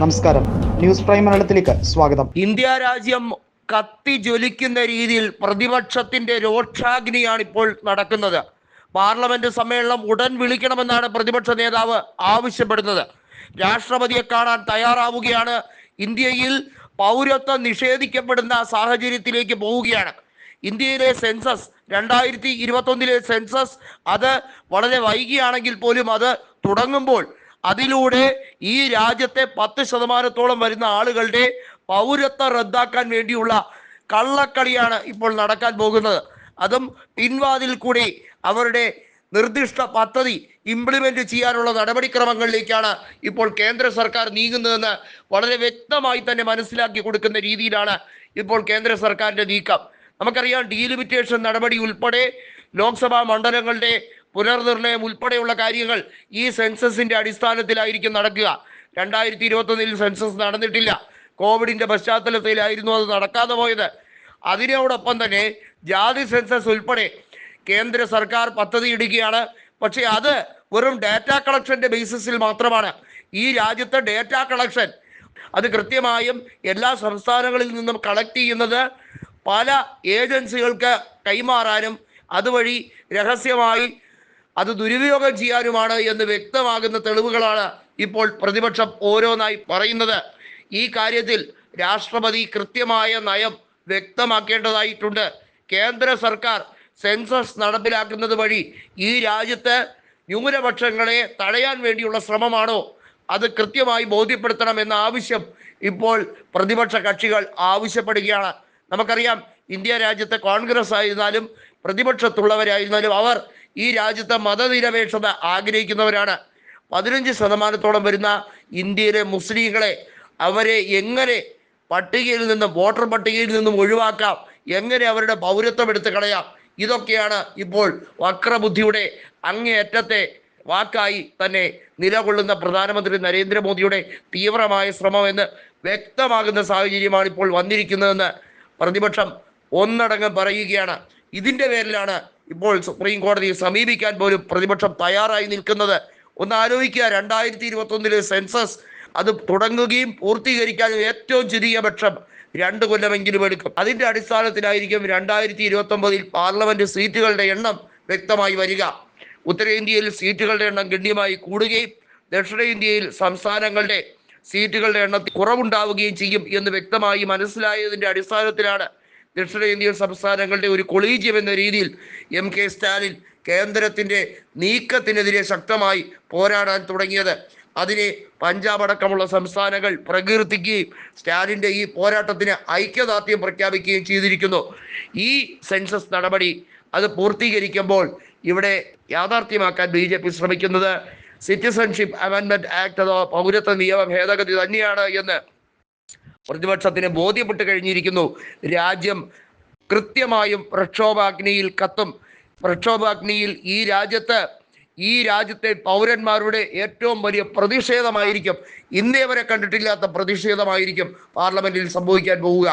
നമസ്കാരം. News prime മലയാളത്തിലേക്ക് സ്വാഗതം. ഇന്ത്യ രാജ്യം കത്തി ജ്വലിക്കുന്ന രീതിയിൽ പ്രതിപക്ഷത്തിന്റെ രോക്ഷാഗ്നിയാണ് ഇപ്പോൾ നടക്കുന്നത്. പാർലമെന്റ് സമ്മേളനം ഉടൻ വിളിക്കണമെന്നാണ് പ്രതിപക്ഷ നേതാവ് ആവശ്യപ്പെടുന്നത്. രാഷ്ട്രപതിയെ കാണാൻ തയ്യാറാവുകയാണ്. ഇന്ത്യയിൽ പൗരത്വം നിഷേധിക്കപ്പെടുന്ന സാഹചര്യത്തിലേക്ക് പോവുകയാണ്. ഇന്ത്യയിലെ സെൻസസ് രണ്ടായിരത്തി ഇരുപത്തൊന്നിലെ സെൻസസ് അത് വളരെ വൈകിയാണെങ്കിൽ പോലും അത് തുടങ്ങുമ്പോൾ അതിലൂടെ ഈ രാജ്യത്തെ പത്ത് ശതമാനത്തോളം വരുന്ന ആളുകളുടെ പൗരത്വം റദ്ദാക്കാൻ വേണ്ടിയുള്ള കള്ളക്കളിയാണ് ഇപ്പോൾ നടക്കാൻ പോകുന്നത്. അതും പിൻവാതിൽ കൂടി അവരുടെ നിർദ്ദിഷ്ട പദ്ധതി ഇംപ്ലിമെന്റ് ചെയ്യാനുള്ള നടപടിക്രമങ്ങളിലേക്കാണ് ഇപ്പോൾ കേന്ദ്ര സർക്കാർ നീങ്ങുന്നതെന്ന് വളരെ വ്യക്തമായി തന്നെ മനസ്സിലാക്കി കൊടുക്കുന്ന രീതിയിലാണ് ഇപ്പോൾ കേന്ദ്ര സർക്കാരിന്റെ നീക്കം. നമുക്കറിയാം ഡീലിമിറ്റേഷൻ നടപടി ഉൾപ്പെടെ ലോക്സഭാ മണ്ഡലങ്ങളുടെ പുനർനിർണയം ഉൾപ്പെടെയുള്ള കാര്യങ്ങൾ ഈ സെൻസസിന്റെ അടിസ്ഥാനത്തിലായിരിക്കും നടക്കുക. രണ്ടായിരത്തി ഇരുപത്തൊന്നിൽ സെൻസസ് നടന്നിട്ടില്ല. കോവിഡിന്റെ പശ്ചാത്തലത്തിലായിരുന്നു അത് നടക്കാതെ പോയത്. അതിനോടൊപ്പം തന്നെ ജാതി സെൻസസ് ഉൾപ്പെടെ കേന്ദ്ര സർക്കാർ പദ്ധതി ഇടുകയാണ്. പക്ഷേ അത് വെറും ഡാറ്റ കളക്ഷന്റെ ബേസിസിൽ മാത്രമാണ്. ഈ രാജ്യത്തെ ഡാറ്റ കളക്ഷൻ അത് കൃത്യമായും എല്ലാ സംസ്ഥാനങ്ങളിൽ നിന്നും കളക്ട് ചെയ്യുന്നത് പല ഏജൻസികൾക്ക് കൈമാറാനും അതുവഴി രഹസ്യമായി അത് ദുരുപയോഗം ചെയ്യാനുമാണ് എന്ന് വ്യക്തമാകുന്ന തെളിവുകളാണ് ഇപ്പോൾ പ്രതിപക്ഷം ഓരോന്നായി പറയുന്നത്. ഈ കാര്യത്തിൽ രാഷ്ട്രപതി കൃത്യമായ നയം വ്യക്തമാക്കേണ്ടതായിട്ടുണ്ട്. കേന്ദ്ര സർക്കാർ സെൻസസ് നടപ്പിലാക്കുന്നത് വഴി ഈ രാജ്യത്ത് ന്യൂനപക്ഷങ്ങളെ തടയാൻ വേണ്ടിയുള്ള ശ്രമമാണോ? അത് കൃത്യമായി ബോധ്യപ്പെടുത്തണം എന്ന ആവശ്യം ഇപ്പോൾ പ്രതിപക്ഷ കക്ഷികൾ ആവശ്യപ്പെടുകയാണ്. നമുക്കറിയാം ഇന്ത്യ രാജ്യത്തെ കോൺഗ്രസ് ആയിരുന്നാലും പ്രതിപക്ഷത്തുള്ളവരായിരുന്നാലും അവർ ഈ രാജ്യത്തെ മതനിരപേക്ഷത ആഗ്രഹിക്കുന്നവരാണ്. പതിനഞ്ച് ശതമാനത്തോളം വരുന്ന ഇന്ത്യയിലെ മുസ്ലിങ്ങളെ അവരെ എങ്ങനെ പട്ടികയിൽ നിന്നും വോട്ടർ പട്ടികയിൽ നിന്നും ഒഴിവാക്കാം? എങ്ങനെ അവരുടെ പൗരത്വം എടുത്തു കളയാം? ഇതൊക്കെയാണ് ഇപ്പോൾ വക്രബുദ്ധിയുടെ അങ്ങേയറ്റത്തെ വാക്കായി തന്നെ നിലകൊള്ളുന്ന പ്രധാനമന്ത്രി നരേന്ദ്രമോദിയുടെ തീവ്രമായ ശ്രമമെന്ന് വ്യക്തമാകുന്ന സാഹചര്യമാണ് ഇപ്പോൾ വന്നിരിക്കുന്നതെന്ന് പ്രതിപക്ഷം ഒന്നടങ്കം പറയുകയാണ്. ഇതിന്റെ പേരിലാണ് ഇപ്പോൾ സുപ്രീം കോടതിയെ സമീപിക്കാൻ പോലും പ്രതിപക്ഷം തയ്യാറായി നിൽക്കുന്നത്. ഒന്ന് ആലോചിക്കുക രണ്ടായിരത്തി ഇരുപത്തി ഒന്നിലെ സെൻസസ് അത് തുടങ്ങുകയും പൂർത്തീകരിക്കാനും ഏറ്റവും ചുരുങ്ങിയ പക്ഷം രണ്ട് കൊല്ലമെങ്കിലും എടുക്കും. അതിന്റെ അടിസ്ഥാനത്തിലായിരിക്കും രണ്ടായിരത്തി ഇരുപത്തി ഒമ്പതിൽ പാർലമെന്റ് സീറ്റുകളുടെ എണ്ണം വ്യക്തമായി വരിക. ഉത്തരേന്ത്യയിൽ സീറ്റുകളുടെ എണ്ണം ഗണ്യമായി കൂടുകയും ദക്ഷിണേന്ത്യയിൽ സംസ്ഥാനങ്ങളുടെ സീറ്റുകളുടെ എണ്ണത്തിൽ കുറവുണ്ടാവുകയും ചെയ്യും എന്ന് വ്യക്തമായി മനസ്സിലായതിന്റെ അടിസ്ഥാനത്തിലാണ് ദക്ഷിണേന്ത്യൻ സംസ്ഥാനങ്ങളുടെ ഒരു കൊളീജിയം എന്ന രീതിയിൽ എം കെ സ്റ്റാലിൻ കേന്ദ്രത്തിന്റെ നീക്കത്തിനെതിരെ ശക്തമായി പോരാടാൻ തുടങ്ങിയത്. അതിനെ പഞ്ചാബ് അടക്കമുള്ള സംസ്ഥാനങ്ങൾ പ്രകീർത്തിക്കുകയും സ്റ്റാലിന്റെ ഈ പോരാട്ടത്തിന് ഐക്യദാർഢ്യം പ്രഖ്യാപിക്കുകയും ചെയ്തിരിക്കുന്നു. ഈ സെൻസസ് നടപടി അത് പൂർത്തീകരിക്കുമ്പോൾ ഇവിടെ യാഥാർത്ഥ്യമാക്കാൻ ബി ജെ പി ശ്രമിക്കുന്നത് സിറ്റിസൺഷിപ്പ് അമെൻമെന്റ് ആക്ട് അഥവാ പൗരത്വ നിയമ ഭേദഗതി തന്നെയാണ് എന്ന് പ്രതിപക്ഷത്തിന് ബോധ്യപ്പെട്ട് കഴിഞ്ഞിരിക്കുന്നു. രാജ്യം കൃത്യമായും പ്രക്ഷോഭാഗ്നിയിൽ കത്തും. പ്രക്ഷോഭാഗ്നിയിൽ ഈ രാജ്യത്ത് ഈ രാജ്യത്തെ പൗരന്മാരുടെ ഏറ്റവും വലിയ പ്രതിഷേധമായിരിക്കും. ഇന്നേ വരെ കണ്ടിട്ടില്ലാത്ത പ്രതിഷേധമായിരിക്കും പാർലമെന്റിൽ സംഭവിക്കാൻ പോവുക.